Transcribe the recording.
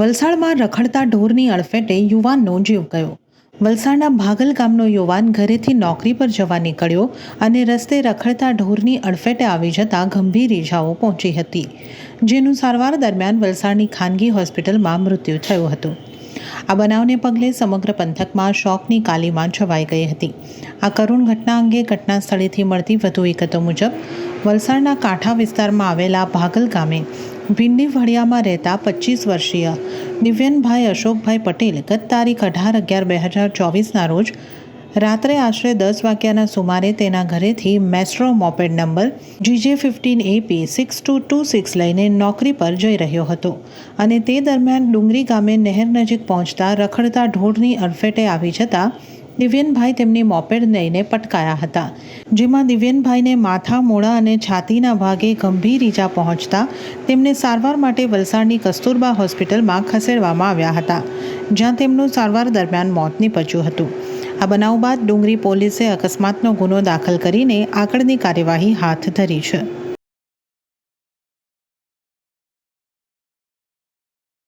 વલસાડમાં રખડતા ઢોરની અડફેટે યુવાનનો જીવ ગયો. વલસાડના ભાગલ ગામનો યુવાન ઘરેથી નોકરી પર જવા નીકળ્યો અને રસ્તે રખડતા ઢોરની અડફેટે આવી જતા ગંભીર ઈજાઓ પહોંચી હતી, જેનું સારવાર દરમિયાન વલસાડની ખાનગી હોસ્પિટલમાં મૃત્યુ થયું હતું. આ બનાવને પગલે સમગ્ર પંથકમાં શોકની કાલીમાં છવાઈ ગઈ હતી. આ કરુણ ઘટના અંગે ઘટના સ્થળેથી મળતી વધુ વિગતો મુજબ, વલસાડના કાંઠા વિસ્તારમાં આવેલા ભાગલ ગામે ભીંડી વડિયામાં રહેતા પચીસ વર્ષીય દિવ્યનભાઈ અશોકભાઈ પટેલ ગત તારીખ અઢાર અગિયાર બે હજાર ચોવીસના રોજ રાત્રે આશરે દસ વાગ્યાના સુમારે તેના ઘરેથી Maestro moped number GJ fifteen AP six two two six લઈને નોકરી પર જઈ રહ્યો હતો અને તે દરમિયાન ડુંગરી ગામે નહેર નજીક પહોંચતા રખડતા ઢોરની અડફેટે આવી જતા દિવ્યનભાઈ તેમની મોપેડ લઈને પટકાયા હતા, જેમાં દિવ્યનભાઈને માથા મોડા અને છાતીના ભાગે ગંભીર ઈજા પહોંચતા તેમને સારવાર માટે વલસાડની કસ્તુરબા હોસ્પિટલમાં ખસેડવામાં આવ્યા હતા, જ્યાં તેમનું સારવાર દરમિયાન મોત નીપજ્યું હતું. આ બનાવ બાદ ડુંગરી પોલીસે અકસ્માતનો ગુનો દાખલ કરીને આગળની કાર્યવાહી હાથ ધરી છે.